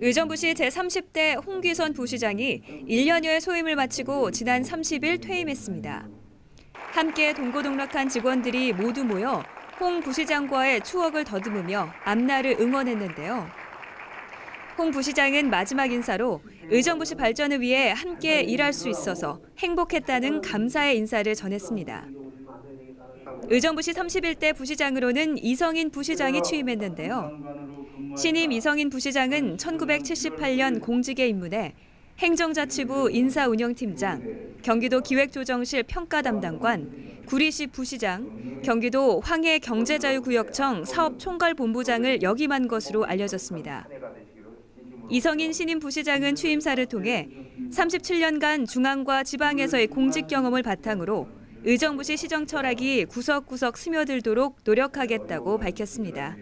의정부시 제30대 홍귀선 부시장이 1년여의 소임을 마치고 지난 30일 퇴임했습니다. 함께 동고동락한 직원들이 모두 모여 홍 부시장과의 추억을 더듬으며 앞날을 응원했는데요. 홍 부시장은 마지막 인사로 의정부시 발전을 위해 함께 일할 수 있어서 행복했다는 감사의 인사를 전했습니다. 의정부시 31대 부시장으로는 이성인 부시장이 취임했는데요. 신임 이성인 부시장은 1978년 공직에 입문해 행정자치부 인사운영팀장, 경기도 기획조정실 평가담당관, 구리시 부시장, 경기도 황해 경제자유구역청 사업총괄본부장을 역임한 것으로 알려졌습니다. 이성인 신임 부시장은 취임사를 통해 37년간 중앙과 지방에서의 공직 경험을 바탕으로 의정부시 시정 철학이 구석구석 스며들도록 노력하겠다고 밝혔습니다.